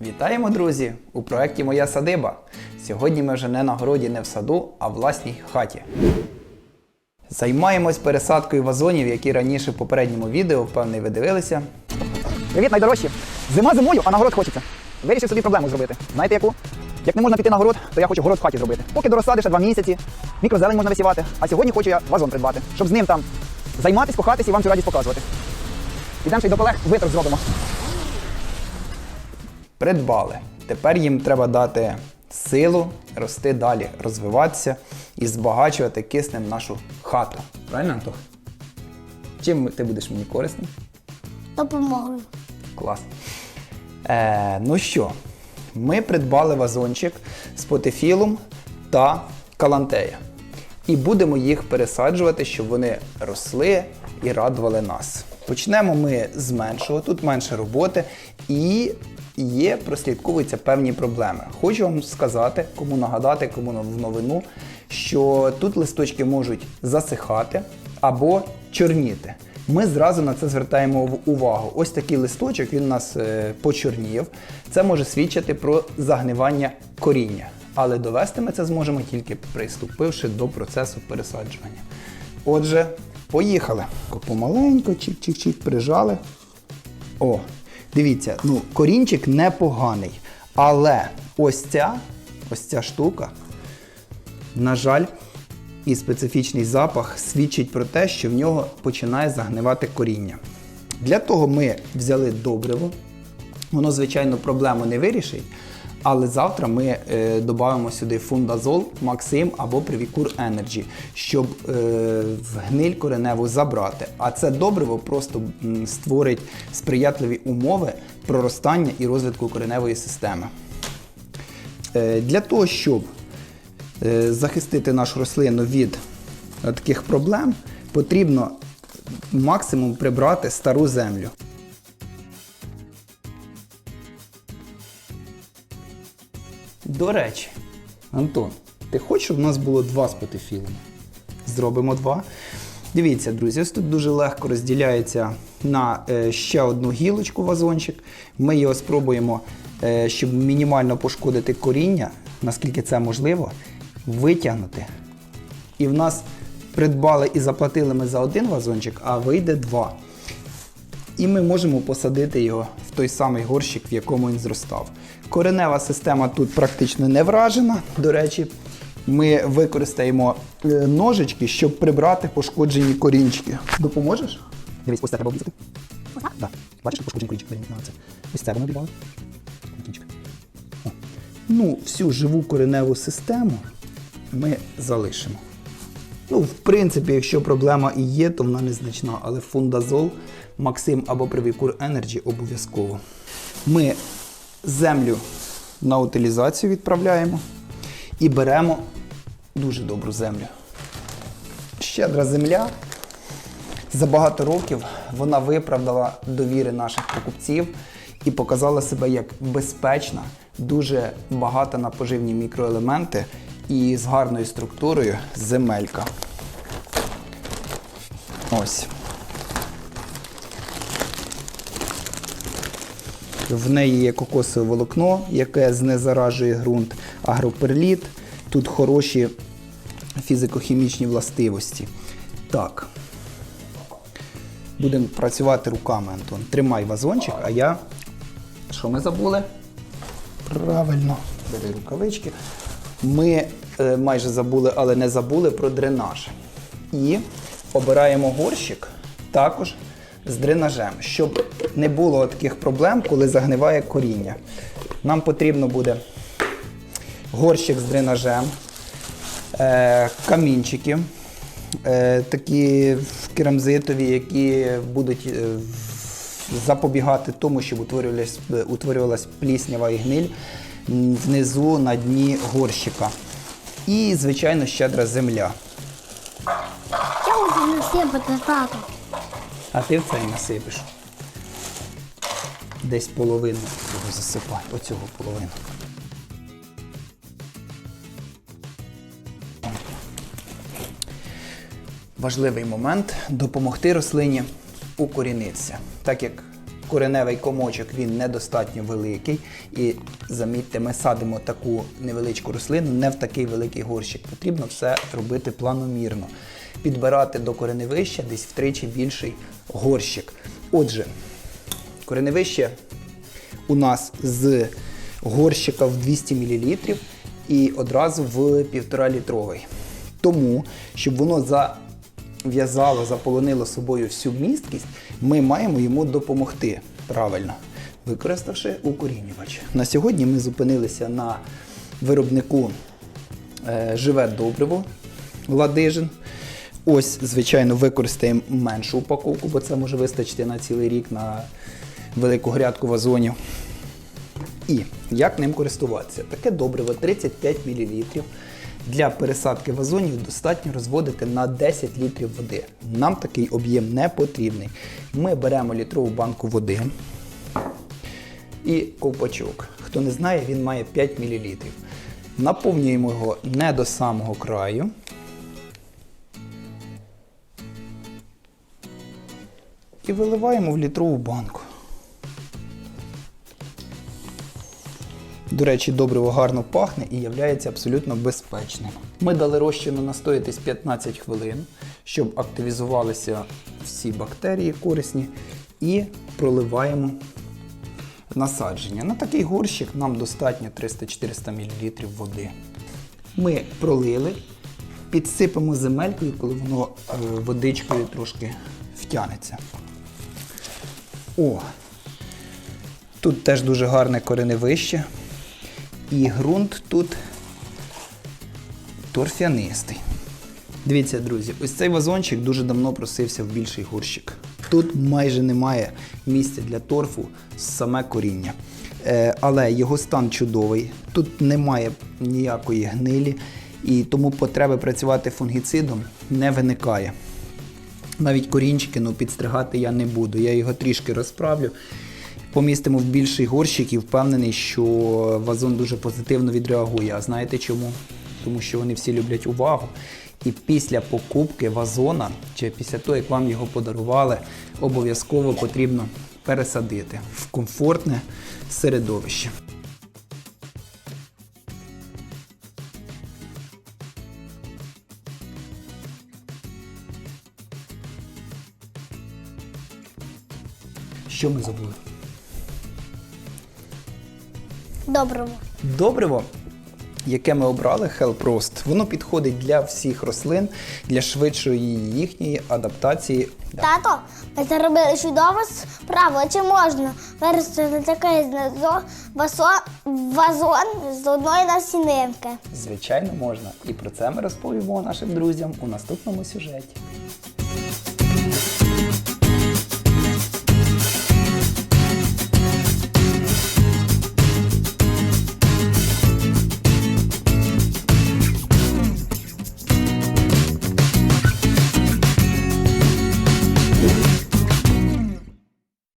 Вітаємо, друзі! У проєкті Моя садиба. Сьогодні ми вже не на городі, не в саду, а в власній хаті. Займаємось пересадкою вазонів, які раніше в попередньому відео, впевнений, ви дивилися. Привіт, найдорожчі! Зима зимою, а на город хочеться. Вирішив собі проблему зробити. Знаєте яку? Як не можна піти на город, то я хочу город в хаті зробити. Поки доросади ще два місяці, мікрозелень можна висівати. А сьогодні хочу я вазон придбати, щоб з ним там займатись, кохатись і вам цю радість показувати. Ідемо ще й до колег витрат зробимо. Придбали. Тепер їм треба дати силу рости далі, розвиватися і збагачувати киснем нашу хату. Правильно, Антох? Чим ти будеш мені корисним? Допомогою. Клас. Е, ну що, ми придбали вазончик з потефілом та калантея. І будемо їх пересаджувати, щоб вони росли і радували нас. Почнемо ми з меншого, тут менше роботи і є, прослідковуються певні проблеми. Хочу вам сказати, кому нагадати, кому в новину, що тут листочки можуть засихати або чорніти. Ми зразу на це звертаємо увагу. Ось такий листочок, він у нас е, почорнів. Це може свідчити про загнивання коріння. Але довести ми це зможемо тільки приступивши до процесу пересаджування. Отже, поїхали. Помаленько, чик-чик-чик, прижали. О, дивіться, ну, корінчик непоганий. Але ось ця, ось ця штука, на жаль, і специфічний запах свідчить про те, що в нього починає загнивати коріння. Для того ми взяли добриво. Воно, звичайно, проблему не вирішить. Але завтра ми е, додамо сюди фундазол, Максим або Привікур Energy, щоб е, гниль кореневу забрати. А це добриво просто створить сприятливі умови проростання і розвитку кореневої системи. Е, Для того, щоб е, захистити нашу рослину від е, таких проблем, потрібно максимум прибрати стару землю. До речі, Антон, ти хочеш, щоб в нас було два з потефілами? Зробимо два. Дивіться, друзі, ось тут дуже легко розділяється на е, ще одну гілочку вазончик. Ми його спробуємо, е, щоб мінімально пошкодити коріння, наскільки це можливо, витягнути. І в нас придбали і заплатили ми за один вазончик, а вийде два. І ми можемо посадити його в той самий горщик, в якому він зростав. Коренева система тут практично не вражена. До речі, ми використаємо е, ножички, щоб прибрати пошкоджені корінчики. Допоможеш? Дивись, ось це треба обрізати. Ось так? Да. Бачиш, пошкоджений корінчик. На це. Ось це воно обрізали. Ну, всю живу кореневу систему ми залишимо. Ну, в принципі, якщо проблема і є, то вона незначна, але фундазол, Максим або Привікур Energy обов'язково. Ми землю на утилізацію відправляємо і беремо дуже добру землю. Щедра земля. За багато років вона виправдала довіри наших покупців і показала себе як безпечна, дуже багата на поживні мікроелементи і з гарною структурою земелька. Ось. В неї є кокосове волокно, яке знезаражує ґрунт, агроперліт. Тут хороші фізико-хімічні властивості. Так. Будемо працювати руками, Антон. Тримай вазончик, а я. Що ми забули? Правильно, бери рукавички. Ми е, майже забули, але не забули про дренаж. І обираємо горщик також з дренажем, щоб не було таких проблем, коли загниває коріння. Нам потрібно буде горщик з дренажем, е, камінчики, е, такі керамзитові, які будуть запобігати тому, щоб утворювалась, утворювалась пліснява і гниль внизу на дні горщика. І, звичайно, щедра земля. Я не сипати, тату. А ти в цей насипиш. Десь половину цього засипай, оцього половину. Важливий момент допомогти рослині укорінитися. Так як кореневий комочок він недостатньо великий. І замітьте, ми садимо таку невеличку рослину не в такий великий горщик. Потрібно все робити планомірно. Підбирати до кореневища десь втричі більший горщик. Отже, кореневище у нас з горщика в 200 мл і одразу в 1,5 літровий. Тому, щоб воно зав'язало, заполонило собою всю місткість, ми маємо йому допомогти правильно, використавши укорінювач. На сьогодні ми зупинилися на виробнику е, живе добриво Ладижин. Ось, звичайно, використаємо меншу упаковку, бо це може вистачити на цілий рік на велику грядку вазонів. І як ним користуватися? Таке добриво 35 мл. Для пересадки вазонів достатньо розводити на 10 літрів води. Нам такий об'єм не потрібний. Ми беремо літрову банку води і ковпачок. Хто не знає, він має 5 мл. Наповнюємо його не до самого краю. І виливаємо в літрову банку. До речі, добриво гарно пахне і являється абсолютно безпечним. Ми дали розчину настоятись 15 хвилин, щоб активізувалися всі бактерії корисні, і проливаємо насадження. На такий горщик нам достатньо 300-400 мл води. Ми пролили, підсипемо земелькою, коли воно е, водичкою трошки втягнеться. О! Тут теж дуже гарне кореневище. І ґрунт тут торфянистий. Дивіться, друзі, ось цей вазончик дуже давно просився в більший горщик. Тут майже немає місця для торфу саме коріння. Е, але його стан чудовий. Тут немає ніякої гнилі, і тому потреби працювати фунгіцидом не виникає. Навіть корінчики ну, підстригати я не буду. Я його трішки розправлю. Помістимо в більший горщик і впевнений, що вазон дуже позитивно відреагує. А знаєте чому? Тому що вони всі люблять увагу. І після покупки вазона, чи після того, як вам його подарували, обов'язково потрібно пересадити в комфортне середовище. Що ми забули? Доброго. Добриво, яке ми обрали, Hellprost, воно підходить для всіх рослин, для швидшої їхньої адаптації. Тато, ми зробили чудову справу. Чи можна виростити вазон, вазон з одної насінинки? Звичайно, можна. І про це ми розповімо нашим друзям у наступному сюжеті.